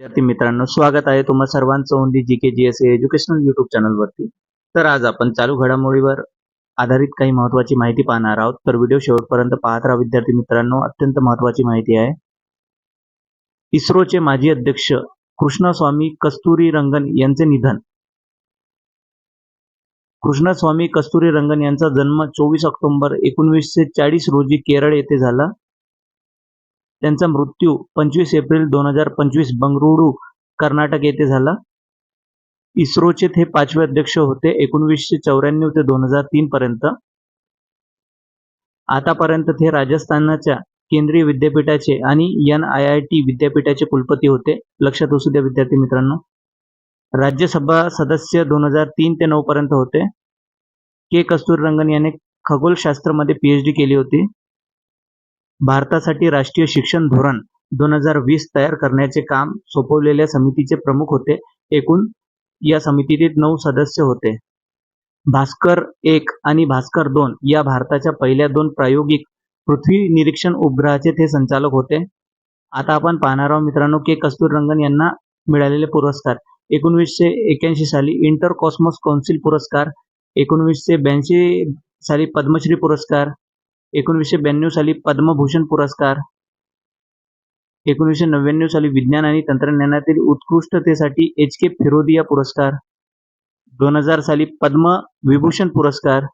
विद्यार्थी मित्रांनो स्वागत आहे तुम्हा सर्वांचं only G K G S educational YouTube चॅनलवरती तर आज आपण चालू घडामोडीवर आधारित काही महत्त्वाची माहिती पाहणार आहोत. तर व्हिडिओ शेवटपर्यंत पाहत राहा विद्यार्थी मित्रांनो अत्यंत महत्त्वाची माहिती आहे. इस्रोचे माजी अध्यक्ष कृष्णस्वामी कस्तुरी रंगन यांचे निधन. कृष्णस्वामी कस्तुरी रंगन यांचा जन्म चोवीस ऑक्टोबर एकोणीसशे चाळीस रोजी केरळ येथे झाला. त्यांचा मृत्यू पंचवीस एप्रिल दोन हजार पंचवीस बंगळुरू कर्नाटक येथे झाला. इस्रोचे ते पाचवे अध्यक्ष होते एकोणवीसशे चौऱ्याण्णव ते दोन हजार तीन पर्यंत. आतापर्यंत ते राजस्थानच्या केंद्रीय विद्यापीठाचे आणि एन आय आय टी विद्यापीठाचे कुलपती होते. लक्षात असू द्या विद्यार्थी मित्रांनो. राज्यसभा सदस्य दोन हजार तीन ते नऊ पर्यंत होते. के. कस्तुररंगन याने खगोलशास्त्रामध्ये पीएचडी केली होती. भारतासाठी राष्ट्रीय शिक्षण धोरण दोन हजार वीस तयार करण्याचे काम सोपवलेल्या समितीचे प्रमुख होते. एकूण या समितीतील नऊ सदस्य होते. भास्कर एक आणि भास्कर दोन या भारताच्या पहिल्या दोन प्रायोगिक पृथ्वी निरीक्षण उपग्रहाचे ते संचालक होते. आता आपण पाहणार आहोत मित्रांनो के. कस्तुररंगन यांना मिळालेले पुरस्कार. एकोणवीसशे एक्याऐंशी साली इंटर कॉस्मॉस कौन्सिल पुरस्कार. एकोणवीसशे ब्याऐंशी साली पद्मश्री पुरस्कार. एकोणीसशे ब्याण्णव साली पद्मभूषण पुरस्कार एकोणीसशे नव्याण्णव साली विज्ञान आणि तंत्रज्ञानातील उत्कृष्टतेसाठी एच के फिरोदिया पुरस्कार दोन हजार साली पद्म विभूषण पुरस्कार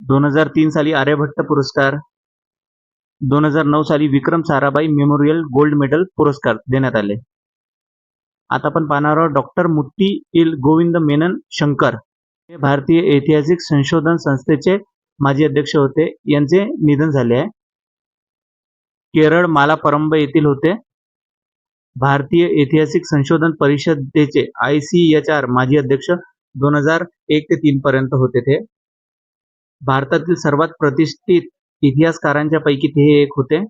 दोन हजार तीन साली आर्यभट्ट पुरस्कार दोन हजार नऊ साली Vikram Sarabhai memorial gold medal पुरस्कार देण्यात आले. आता आपण पाहणार आहोत डॉक्टर मुत्ती इल गोविंद मेनन शंकर हे भारतीय ऐतिहासिक संशोधन संस्थेचे माजी अध्यक्ष होते. यांचे निधन झाले आहे. केरळ मालापरंब येथील होते. भारतीय ऐतिहासिक संशोधन परिषदेचे आय सी एच आर माजी अध्यक्ष दोन हजार एक ते तीन पर्यंत होते ते. भारतातील सर्वात प्रतिष्ठित इतिहासकारांच्या पैकी ते एक होते.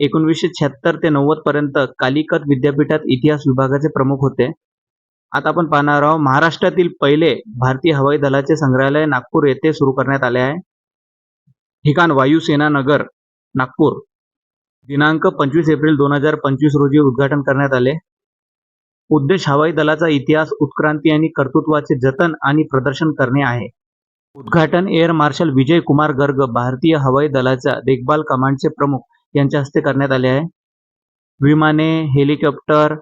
एकोणवीसशे शहात्तर ते नव्वद पर्यंत कालिकत विद्यापीठात इतिहास विभागाचे प्रमुख होते. आता आपण पाहणार आहोत महाराष्ट्रातील पहिले भारतीय हवाई दलाचे संग्रहालय नागपूर येथे सुरू करण्यात आले आहे. ठिकाण वायुसेना नगर नागपूर. दिनांक पंचवीस एप्रिल दोन हजार पंचवीस रोजी उद्घाटन करण्यात आले. उद्देश हवाई दलाचा इतिहास उत्क्रांती आणि कर्तृत्वाचे जतन आणि प्रदर्शन करणे आहे. उद्घाटन एअर मार्शल विजय कुमार गर्ग भारतीय हवाई दलाच्या देखभाल कमांडचे प्रमुख यांच्या हस्ते करण्यात आले आहे. विमाने हेलिकॉप्टर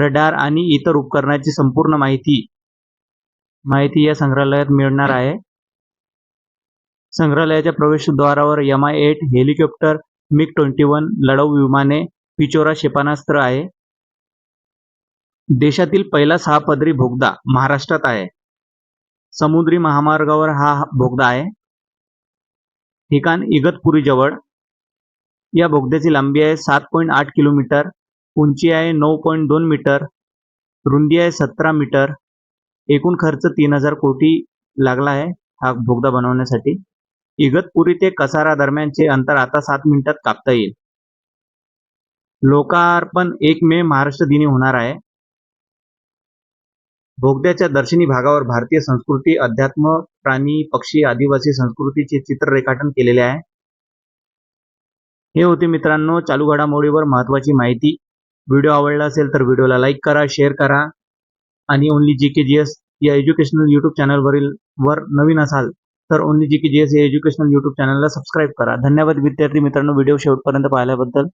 रडार आणि इतर उपकरणाची संपूर्ण माहिती माहिती या संग्रहालयात मिळणार आहे. संग्रहालयाच्या प्रवेशद्वारावर M I eight helicopter MiG twenty one लढाऊ विमाने पिचोरा क्षेपणास्त्र आहे. देशातील पहिला सहा पदरी भोगदा महाराष्ट्रात आहे. समुद्री महामार्गावर हा बोगदा आहे. ठिकाण इगतपुरी जवळ या बोगद्याची लांबी आहे सात पॉईंट आठ किलोमीटर. उंची आहे नऊ पॉईंट दोन मीटर रुंदी आहे सतरा मीटर. एकूण खर्च तीन हजार कोटी लागला आहे हा बोगदा बनवण्यासाठी. इगतपुरी ते कसारा दरम्यानचे अंतर आता सात मिनिटात कापता येईल. लोकार्पण एक मे महाराष्ट्र दिनी होणार आहे. बोगद्याच्या दर्शनी भागावर भारतीय संस्कृती अध्यात्म प्राणी पक्षी आदिवासी संस्कृतीचे चित्र रेखाटन केलेले आहे. हे होते मित्रांनो चालू घडामोडीवर महत्वाची माहिती. व्हिडिओ आवडला असेल तर व्हिडिओला लाईक करा शेअर करा. आणि only G K G S या एज्युकेशनल यूट्यूब चॅनलवरील वर नवीन असाल तर only G K G S या एज्युकेशनल यूट्यूब चॅनलला सबस्क्राईब करा. धन्यवाद विद्यार्थी मित्रांनो व्हिडिओ शेवटपर्यंत पाहिल्याबद्दल.